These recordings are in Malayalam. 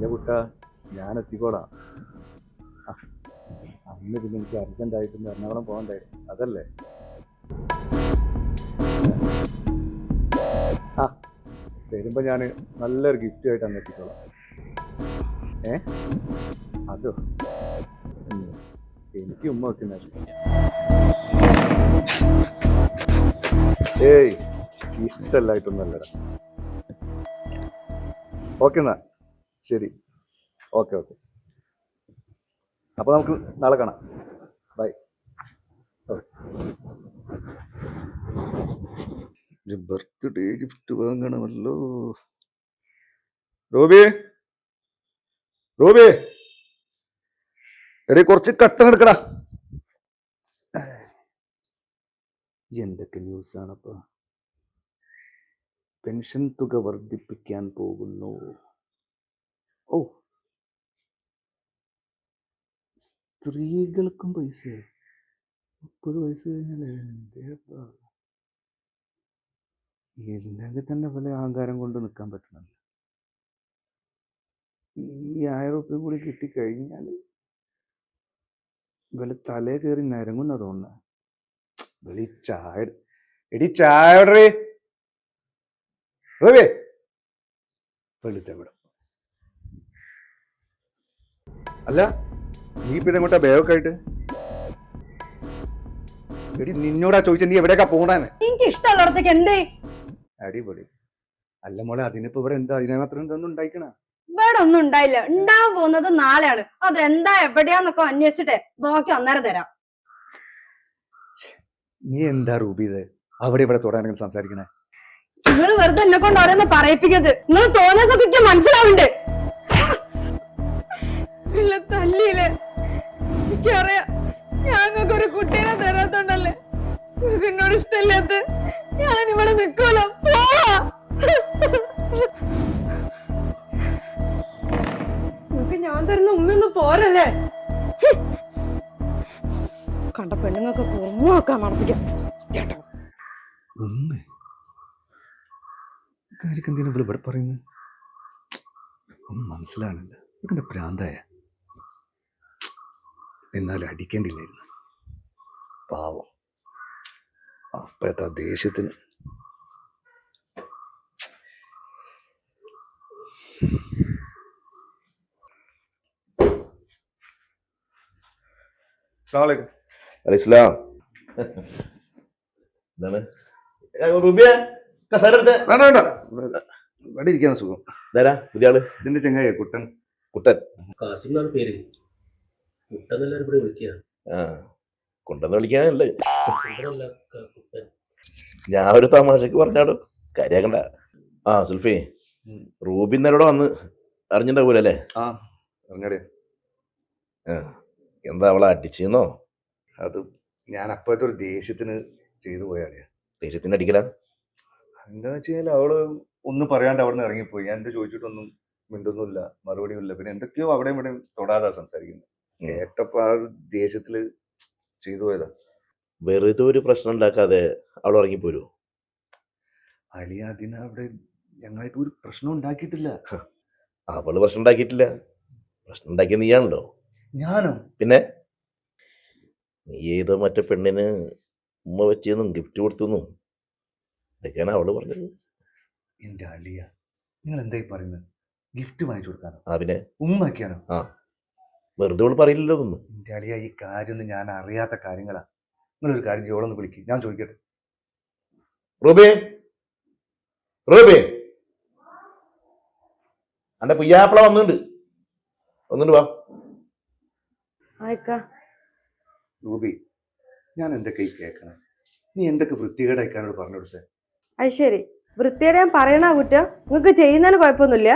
ഇല്ല കുട്ട ഞാൻ എത്തിക്കോളാം ആ, അന്ന് പിന്നെ എനിക്ക് അർജന്റ് ആയിട്ട് എറണാകുളം പോകണ്ടായിരുന്നു അതല്ലേ? ആ വരുമ്പോ ഞാൻ നല്ലൊരു ഗിഫ്റ്റ് ആയിട്ട് അന്ന് എത്തിക്കോളാം. ഏ? അതോ? എനിക്ക് ഉമ്മ വെക്കുന്ന. ഏയ് ഇഷ്ടല്ലായിട്ടൊന്നല്ലടാ ഓക്കെ എന്നാ. ശരി. Okay okay. അപ്പോൾ നമുക്ക് നാളെ കാണാം. ബൈ. ബർത്ത്ഡേ ഗിഫ്റ്റ് വാങ്ങണമല്ലോ. റോബി. റോബി. എടേ കുറച്ച് കട്ടൻ എടുക്കടാ. എന്തൊക്കെ ന്യൂസ് ആണപ്പോ പെൻഷൻ തുക വർദ്ധിപ്പിക്കാൻ പോകുന്നു. ഓ. സ്ത്രീകൾക്കും പൈസ മുപ്പത് വയസ്സ് കഴിഞ്ഞാൽ എന്തേപ്പാ. ഇല്ലെങ്കിൽ തന്നെ പല അഹങ്കാരം കൊണ്ട് നിൽക്കാൻ പറ്റണല്ലോ. ഈ ആയിരം റുപ്യ കൂടി കിട്ടിക്കഴിഞ്ഞാൽ ഇവൽ തലേ കയറി നരങ്ങുന്ന തോന്നുന്ന വെളി ചായ എടി ചായ വെളുത്തെവിടെ. അല്ല നീ പിന്നെ ഇങ്ങോട്ടാ ബേവക്കായിട്ട് ആയിട്ട്? എടി നിന്നോടാ ചോദിച്ച നീ എവിടെയൊക്കെ പോണേന്ന്? എനിക്ക് ഇഷ്ടമുള്ളിടത്തേക്ക് എന്തേ? അടിപൊളി. അല്ല മോളെ അതിനിപ്പോ ഇവിടെ എന്താ അതിനെ മാത്രം എന്തൊന്നും ഉണ്ടായിക്കണ? ഇവിടെ ഒന്നും ഉണ്ടായില്ല. ഉണ്ടാവാൻ പോകുന്നത് നാളെയാണ്. അതെന്താ എവിടെയാന്നൊക്കെ അന്വേഷിച്ചിട്ടേ ബാക്കി അന്നേരം തരാം. നീ എന്താ റൂബി ഇത്? അവിടെ ഇവിടെ തൊടാനെങ്കിലും സംസാരിക്കണേ? നിങ്ങൾ വെറുതെ എന്നെ കൊണ്ട് ഓരോന്ന് പറയിപ്പിക്കരുത്. നിങ്ങൾ തോന്നുന്നതൊക്കെ മനസ്സിലാവുന്നുണ്ട്. ഉമ്മയൊന്നും കണ്ട പെണ്ണുങ്ങൾക്ക് കുറുമ നോക്കാൻ നടപ്പിക്കാം ചേട്ടാ. ഉമ്മ കാര്യക്ക് എന്തിനാ ഇവിടെ ഇവിടെ പറയുന്നത് ഒന്നും മനസ്സിലാണില്ല ഇതെന്താ ഭ്രാന്തായ എന്നാലും അടിക്കേണ്ടില്ലായിരുന്നു. പാവം. അപ്പോഴത്തെ ദേഷ്യത്തിന്. അസ്സലാമലൈക്കും. അലിസ്ലാം എന്താണ്? റുബിയ കസേര എടുത്ത്. വേണ്ട വേണ്ട. ഇവിടെ ഇരിക്കാൻ സുഖം. ഇതാരാ? പുതിയ ആൾ? ഇതിന്റെ ചെങ്ങായി കുട്ടൻ. കുട്ടൻ. കാസിം എന്നാണ് പേര്. കുട്ടെന്നെല്ലാരും ഇവിടെ വിളിക്കുക ആ കൊണ്ടെന്ന് വിളിക്കാനല്ലേ. കുട്ടൻ. ഞാൻ ഒരു തമാശക്ക് പറഞ്ഞാടും. കാര്യാക്കണ്ട. ആ സുൽഫി. റൂബി വന്ന് അറിഞ്ഞിട്ടുണ്ടാവൂലല്ലേ? ആ അറിഞ്ഞടേ. എന്താ അവളെ അടിച്ചെന്നോ? അത് ഞാൻ അപ്പോഴത്തെ ഒരു ദേഷ്യത്തിന് ചെയ്തു പോയാലേ ദേഷ്യത്തിന് അടിക്കല? എന്താന്ന് വെച്ച് കഴിഞ്ഞാൽ അവൾ ഒന്നും പറയാണ്ട് അവിടെ നിന്ന് ഇറങ്ങിപ്പോയി. ഞാൻ എന്ത് ചോദിച്ചിട്ടൊന്നും മിണ്ടൊന്നുമില്ല. മറുപടിയും പിന്നെ എന്തൊക്കെയോ അവിടെയും ഇവിടെയും തൊടാതെ സംസാരിക്കുന്നത് ഉം. ആ ഒരു ദേഷ്യത്തിൽ ചെയ്തു പോയതാ. വെറുതെ ഒരു പ്രശ്നം ഉണ്ടാക്കാതെ അവൾ ഇറങ്ങിപ്പോരൂ അളി അതിന് അവിടെ ഞങ്ങളായിട്ട് ഒരു പ്രശ്നം ഉണ്ടാക്കിയിട്ടില്ല. അവൾ പ്രശ്നം ഉണ്ടാക്കിയിട്ടില്ല. പ്രശ്നം ഉണ്ടാക്കിയ നീയാണല്ലോ. ഞാനോ. പിന്നെ നീ ഏതോ മറ്റേ പെണ്ണിന് ഉമ്മ വെച്ചെന്നും ഗിഫ്റ്റ് കൊടുത്തെന്നും? ഇതൊക്കെയാണ് അവൾ പറഞ്ഞത്. എന്റെ അളിയ നിങ്ങൾ എന്തായി പറയുന്നത്? ഗിഫ്റ്റ് വാങ്ങിച്ചു കൊടുക്കാനോ? ആ പിന്നെ? ഉമ്മാക്കിയാനോ വെറുതെ അവൾ പറയില്ലല്ലോ ഒന്നും എന്റെ അളിയ ഈ കാര്യമൊന്നും ഞാൻ അറിയാത്ത കാര്യങ്ങളാ. നിങ്ങളൊരു കാര്യം ജോളൊന്ന് വിളിക്കും. ഞാൻ ചോദിക്കട്ടെ? റൂബേ? റൂബേ? അന്റെ പുയ്യാപ്പിള വന്നിട്ടുണ്ട്. വന്നിട്ട് വാ. ഞാൻ എന്തൊക്കെ ഈ കേൾക്കണം? നീ എന്തൊക്കെ വൃത്തികേടായിക്കാനോട് പറഞ്ഞു കൊടുത്തേ? അത് ശരി. വൃത്തിയുടെ ഞാൻ പറയണ കുറ്റം? നിങ്ങൾക്ക് ചെയ്യുന്നതിന് കുഴപ്പമൊന്നുമില്ല?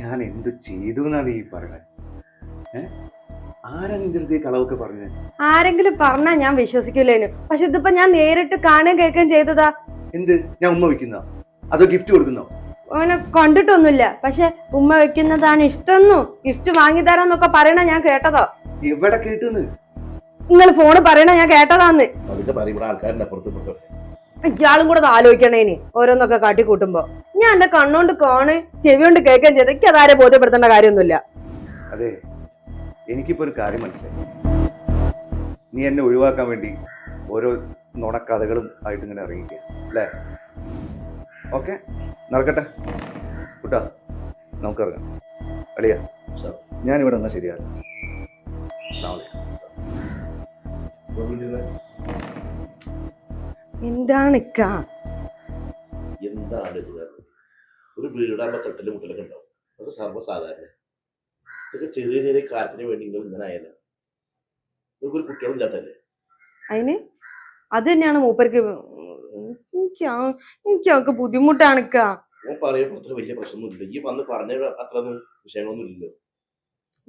ഞാൻ എന്ത് ചെയ്തു എന്നാണ് ഈ പറയണേ? ഏ? ആരാ നിന്റെ അടുത്ത് ഈ കളവൊക്കെ പറഞ്ഞത്? ആരെങ്കിലും പറഞ്ഞാ ഞാൻ വിശ്വസിക്കൂലേനു. പക്ഷെ ഇതിപ്പോ ഞാൻ നേരിട്ട് കാണുകയും കേൾക്കുകയും ചെയ്തതാ. എന്ത്? ഞാൻ ഉമ്മ വെക്കുന്നോ അതോ ഗിഫ്റ്റ് കൊടുക്കുന്നോ? അവനെ കണ്ടിട്ടൊന്നുമില്ല. പക്ഷെ ഉമ്മ വെക്കുന്നതാണ് ഇഷ്ടമെന്നു ഗിഫ്റ്റ് വാങ്ങി തരാന്നൊക്കെ പറയണ ഞാൻ കേട്ടതാ? എവിടെ കേട്ടുന്ന്? നിങ്ങൾ ഫോണ് പറയണ ഞാൻ കേട്ടതാന്ന്. ഇയാളും കൂടെ ആലോചിക്കണേന് ഓരോന്നൊക്കെ കാട്ടിക്കൂട്ടുമ്പോ. ഞാൻ എന്റെ കണ്ണോണ്ട് കാണ് ചെവി കൊണ്ട് കേൾക്കുകയും ചെയ്ത് എനിക്ക് അതാരെ ബോധ്യപ്പെടുത്തേണ്ട കാര്യമൊന്നുമില്ല. അതെ എനിക്കിപ്പോ ഒരു കാര്യം മനസ്സിലായി. നീ എന്നെ ഒഴിവാക്കാൻ വേണ്ടി ഓരോ നുണക്കഥകളും ആയിട്ട് ഇങ്ങനെ അറിയിക്കുക അല്ലേ? ഓക്കെ നടക്കട്ടെ. കുട്ടാ നമുക്കറിയാം അളിയ. ഞാനിവിടെ എന്നാൽ ശരിയാണ് അസ്സലാമു എന്താണ് എന്താണ്? ഒരു വീടാകുമ്പോൾ തൊട്ടലും മുട്ടലൊക്കെ ഉണ്ടാവും. അതൊക്കെ സർവസാധാരണ. ഇതൊക്കെ ചെറിയ ചെറിയ കാര്യത്തിന് വേണ്ടി നിങ്ങൾ ഇങ്ങനെ ആയാലും നിങ്ങൾക്ക് ഒരു കുട്ടികളില്ലാത്തല്ലേ അതിന് അത് തന്നെയാണ് മൂപ്പർക്ക് എനിക്ക് എനിക്ക് അവർക്ക് ബുദ്ധിമുട്ടാണ് ഞാൻ പറയുമ്പോൾ അത്ര വലിയ പ്രശ്നമൊന്നുമില്ല. ഈ വന്ന് പറഞ്ഞ അത്ര വിഷയങ്ങളൊന്നും ഇല്ലല്ലോ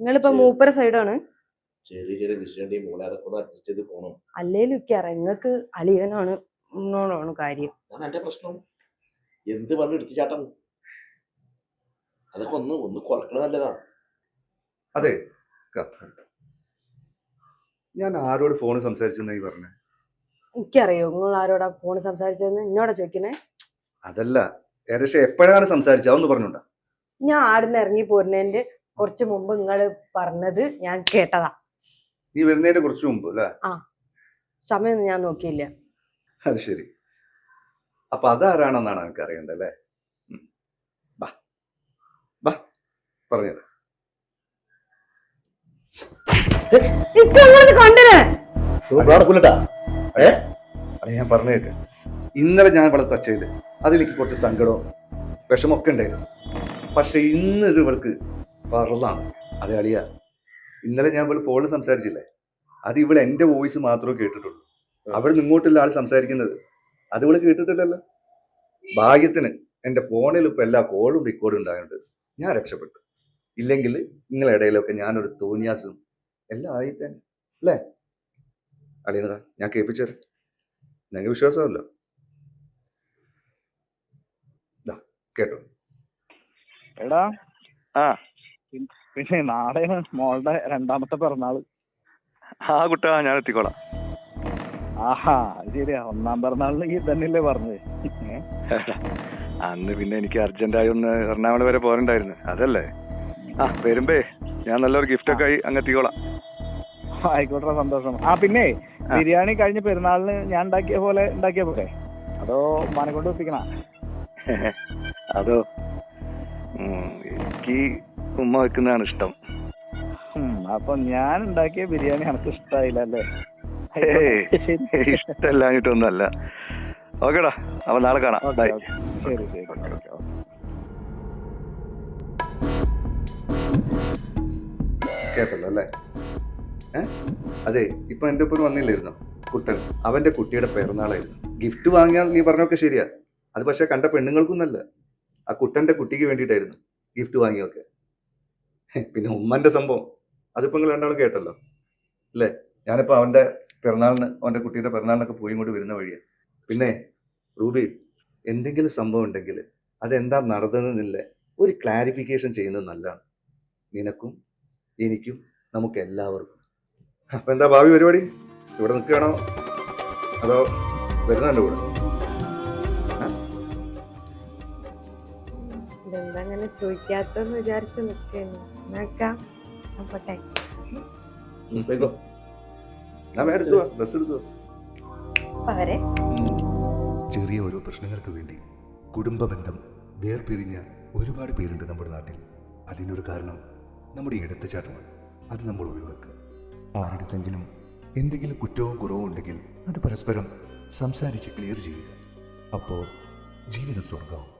നിങ്ങളിപ്പോ മൂപ്പര സൈഡാണ് ചെറിയ ചെറിയ വിഷയം മോളെ അതൊക്കെ ഒന്ന് അഡ്ജസ്റ്റ് ചെയ്ത് പോകണം അല്ലേലും ഇക്ക നിങ്ങൾക്ക് അളിയനാണ് എന്നോടാണ് കാര്യം. അതാണ് എന്റെ പ്രശ്നം. എന്ത് വന്ന് എടുത്തുചാട്ടം? അതൊക്കെ ഒന്ന് ഒന്ന് കുറക്കണ നല്ലതാ. അതെ ഞാൻ ആരോട് ഫോൺ സംസാരിച്ചെന്നായി പറഞ്ഞേ? എനിക്കറിയോ നിങ്ങൾ ആരോടാ ഫോൺ സംസാരിച്ചതെന്ന്? എന്നോടാ ചോദിക്കണേ? അതല്ല ഏകദേശം എപ്പോഴാണ് സംസാരിച്ചത്? അതൊന്ന് പറഞ്ഞുണ്ടാ ഞാൻ ആടുന്ന് ഇറങ്ങി പോരുന്നതിന്റെ കുറച്ച് മുമ്പ് നിങ്ങൾ പറഞ്ഞത് ഞാൻ കേട്ടതാ. നീ വരുന്നതിന്റെ കുറച്ച് മുമ്പ് അല്ലേ? സമയം ഞാൻ നോക്കിയില്ല. അത് ശരി. അപ്പൊ അതാരാണെന്നാണ് എനിക്ക് അറിയേണ്ടത് അല്ലേ? ഉം. ബാ. ബാ. പറഞ്ഞത് ഞാൻ പറഞ്ഞു ഞാൻ പറഞ്ഞേക്ക് ഇന്നലെ ഞാൻ ഇവിടെ തച്ചയിൽ അതിലേക്ക് കുറച്ച് സങ്കടവും വിഷമൊക്കെ ഉണ്ടായിരുന്നു. പക്ഷെ ഇന്ന് ഇത് ഇവൾക്ക് പറളാണ് അത് അളിയ. ഇന്നലെ ഞാൻ ഇവിടെ ഫോണിൽ സംസാരിച്ചില്ലേ? അത് ഇവിടെ എന്റെ വോയിസ് മാത്രമേ കേട്ടിട്ടുള്ളൂ. അവിടെ നിങ്ങോട്ടുള്ള ആൾ സംസാരിക്കുന്നത്. അത് ഇവിടെ കേട്ടിട്ടില്ലല്ലോ. ഭാഗ്യത്തിന് എന്റെ ഫോണിൽ ഇപ്പൊ എല്ലാ കോളും റെക്കോർഡും ഉണ്ടായതുകൊണ്ട് ഞാൻ രക്ഷപ്പെട്ടു. ഇല്ലെങ്കിൽ നിങ്ങളുടെ ഇടയിലൊക്കെ ഞാനൊരു തോന്നിയാസും എല്ലാം ആയി തന്നെ അല്ലേ? അളിയനതാ ഞാൻ കേൾപ്പിച്ചത് നിങ്ങൾക്ക് വിശ്വാസമല്ലോ? ദാ, കേട്ടോ. എടാ ആ. പിന്നെ നാളെയാണ് മോളുടെ രണ്ടാമത്തെ പിറന്നാൾ. ആ കുട്ടാ ഞാൻ എത്തിക്കോളാം. ആഹാ ശരിയാ. ഒന്നാം പിറന്നാളിന് ഈ തന്നെയല്ലേ പറഞ്ഞത്. അന്ന് പിന്നെ എനിക്ക് അർജന്റായി ഒന്ന് എറണാകുളം വരെ പോരണ്ടായിരുന്നു അതല്ലേ? ആ വരുമ്പേ ഞാൻ നല്ലൊരു ഗിഫ്റ്റ് ഒക്കെ ആയി അങ്ങ് എത്തിക്കോളാം. ആയിക്കോട്ടെ സന്തോഷം. ആ പിന്നെ ബിരിയാണി കഴിഞ്ഞ പെരുന്നാളിന് ഞാൻ ഉണ്ടാക്കിയ പോലെ ഉണ്ടാക്കിയ പോലെ അതോ മനെ കൊണ്ട് വെപ്പിക്കണ അതോ? എനിക്ക് ഉമ്മ വെക്കുന്നതാണ് ഇഷ്ടം അപ്പൊ ഞാൻ ഉണ്ടാക്കിയ ബിരിയാണി എനിക്ക് ഇഷ്ടായില്ല അല്ലേ? ഏയ്, ഇഷ്ടമല്ലാഞ്ഞിട്ടൊന്നുമല്ല ഓക്കേടാ അപ്പൊ നാളെ കാണാം. ബൈ ശരി ശരി ഓക്കെ കേട്ടല്ലോ അല്ലേ? ഏഹ് അതെ ഇപ്പൊ എന്റെ ഒപ്പം വന്നില്ലായിരുന്നു? കുട്ടൻ അവന്റെ കുട്ടിയുടെ പിറന്നാളായിരുന്നു. ഗിഫ്റ്റ് വാങ്ങിയാൽ നീ പറഞ്ഞൊക്കെ ശരിയാ. അത് പക്ഷെ കണ്ട പെണ്ണുങ്ങൾക്കൊന്നല്ല ആ കുട്ടന്റെ കുട്ടിക്ക് വേണ്ടിയിട്ടായിരുന്നു ഗിഫ്റ്റ് വാങ്ങിയൊക്കെ പിന്നെ ഉമ്മന്റെ സംഭവം. അതിപ്പോ നിങ്ങൾ രണ്ടാളും കേട്ടല്ലോ. അല്ലേ? ഞാനിപ്പോ അവന്റെ പിറന്നാളിന് അവന്റെ കുട്ടിയുടെ പിറന്നാളിനൊക്കെ പോയി ഇങ്ങോട്ട് വരുന്ന വഴിയാ. പിന്നെ റൂബി എന്തെങ്കിലും സംഭവം ഉണ്ടെങ്കിൽ അതെന്താ നടന്നതെന്നില്ല ഒരു ക്ലാരിഫിക്കേഷൻ ചെയ്യുന്നത് നല്ലതാണ്. നിനക്കും എനിക്കും നമുക്ക് എല്ലാവർക്കും അപ്പൊ എന്താ ഭാവി പരിപാടി? ഇവിടെ നിൽക്കുകയാണോ? അതോ വരുന്നുണ്ട് കൂടെ ഇതെന്താ അങ്ങനെ ചോദിക്കാത്തെന്ന് വിചാരിച്ചു നിൽക്കുന്നു പോട്ടെ ഡ്രസ് എടുത്തു. അപ്പൊ അവരെ ചെറിയ ഓരോ പ്രശ്നങ്ങൾക്ക് വേണ്ടി കുടുംബ ബന്ധം വേർപിരിഞ്ഞ ഒരുപാട് പേരുണ്ട് നമ്മുടെ നാട്ടിൽ. അതിനൊരു കാരണം നമ്മുടെ എടുത്തുചാട്ടമാണ് അത് നമ്മൾ ഒഴിവാക്കുക. ആരുടെങ്കിലും എന്തെങ്കിലും കുറ്റവും കുറവും ഉണ്ടെങ്കിൽ അത് പരസ്പരം സംസാരിച്ച് ക്ലിയർ ചെയ്യുക. അപ്പോൾ ജീവിതം സ്വർഗമാവും